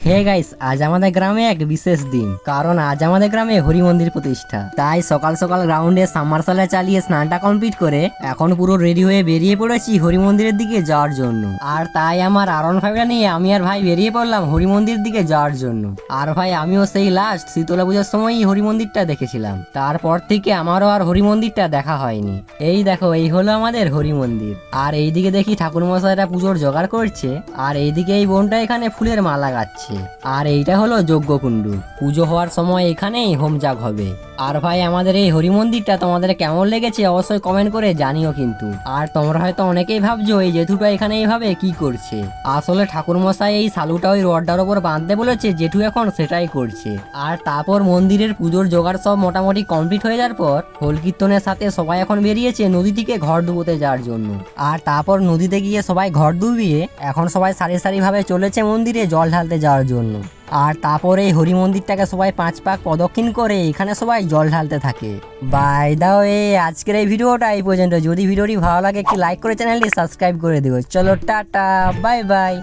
Hey guys আজ আমাদের গ্রামে এক বিশেষ দিন। কারণ আজ আমাদের গ্রামে হরি মন্দির প্রতিষ্ঠা। তাই সকাল সকাল গ্রাউন্ডে সামারসালে চালিয়ে স্নানটা কমপ্লিট করে এখন পুরো রেডি হয়ে বেরিয়ে পড়েছি হরি মন্দিরের দিকে যাওয়ার জন্য। আর তাই আমার আরন ফাইভটা নিয়ে আমি আর ভাই বেরিয়ে পড়লাম হরি মন্দিরের দিকে যাওয়ার জন্য। আর ভাই, আমিও সেই লাস্ট শীতলা পুজোর সময়ই হরি মন্দিরটা দেখেছিলাম। তারপর থেকে আমারও আর হরি মন্দিরটা দেখা হয়নি। এই দেখো, এই হলো আমাদের হরি মন্দির আর এইদিকে দেখি ঠাকুর মশাইরা পুজোর জোগাড় করছে। আর এইদিকে এই বোনটা এখানে ফুলের মালা গাচ্ছে। আর এইটা হলো যজ্ঞকুণ্ডু। পুজো হওয়ার সময় এখানেই হোমজাগ হবে। আর ভাই, আমাদের এই হরি মন্দিরটা তোমাদের কেমন লেগেছে অবশ্যই কমেন্ট করে জানিও কিন্তু। আর তোমরা হয়তো অনেকেই ভাবছ, এই জেঠুটা এখানে এইভাবে কি করছে? আসলে ঠাকুর মশাই এই সালুটা ওই রডটার ওপর বাঁধতে বলেছে, জেঠু এখন সেটাই করছে। আর তারপর মন্দিরের পুজোর জোগাড় সব মোটামুটি কমপ্লিট হয়ে যাওয়ার পর হোল কীর্তনের সাথে সবাই এখন বেরিয়েছে নদী থেকে ঘর ডুবোতে যাওয়ার জন্য। আর তারপর নদীতে গিয়ে সবাই ঘর ডুবিয়ে এখন সবাই সারি সারি ভাবে চলেছে মন্দিরে জল ঢালতে যাওয়ার জন্য। আর তারপরে এই হরি মন্দিরটাকে সবাই পাঁচ পাক প্রদক্ষিণ করে এখানে সবাই জল ঢালতে থাকে। বাই দাও এই আজকের এই ভিডিওটা এই পর্যন্ত। যদি ভিডিওটি ভালো লাগে, একটি লাইক করে চ্যানেলটি সাবস্ক্রাইব করে দেবো চলো, টাটা বাই বাই